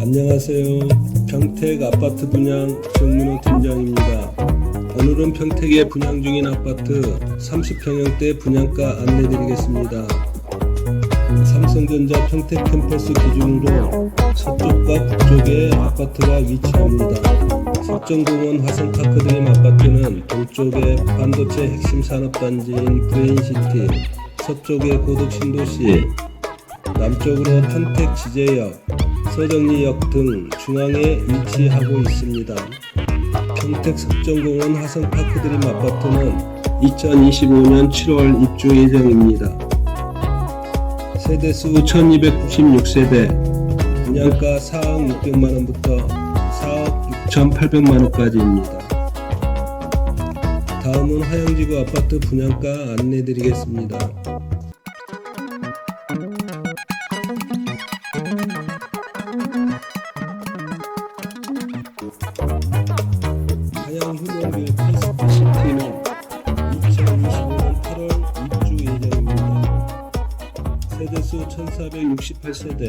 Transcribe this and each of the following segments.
안녕하세요. 평택 아파트 분양 정문호 팀장입니다. 오늘은 평택에 분양 중인 아파트 30평형대 분양가 안내드리겠습니다. 삼성전자 평택 캠퍼스 기준으로 서쪽과 북쪽에 아파트가 위치합니다. 석정공원 화성파크 드림 아파트는 동쪽에 반도체 핵심 산업단지인 브레인시티, 서쪽에 고덕 신도시, 남쪽으로 평택 지제역, 서정리역 등 중앙에 위치하고 있습니다. 평택 석정공원 화성파크 드림 아파트는 2025년 7월 입주 예정입니다. 세대수 1296세대, 분양가 4억 600만원부터 4억 6,800만원까지입니다. 다음은 화영지구 아파트 분양가 안내드리겠습니다. 하양 휴먼빌 피스트 시티는 2025년 8월 입주 예정입니다. 세대수 1468세대,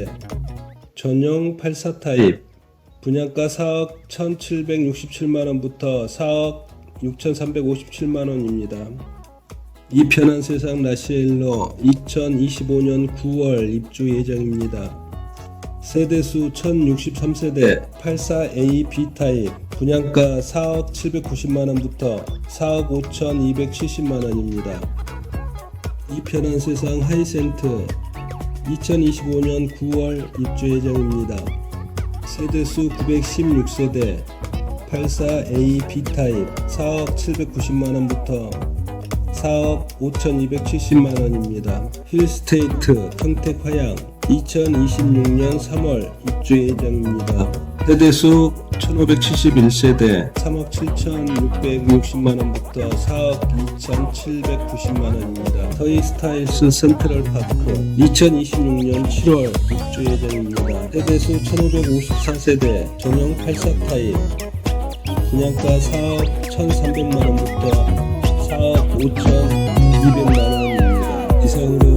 전용 84 타입, 분양가 4억 1767만원부터 4억 6357만원입니다. 이 편한 세상 라시엘로 2025년 9월 입주 예정입니다. 세대수 1063세대 84A B타입 분양가 4억 790만원부터 4억 5270만원입니다. 이 편한 세상 하이센트 2025년 9월 입주 예정입니다. 세대수 916세대 84A B타입 4억 790만원부터 4억 5270만원입니다. 힐스테이트 평택 화양 2026년 3월 입주 예정입니다. 세대수 1571세대 3억 7660만원부터 4억 2790만원입니다. 더이 스타일스 센트럴 파크 2026년 7월 입주 예정입니다. 세대수 1554세대 전용 84 타입 분양가 4억 1300만원부터 4억 5200만원입니다. 이상으로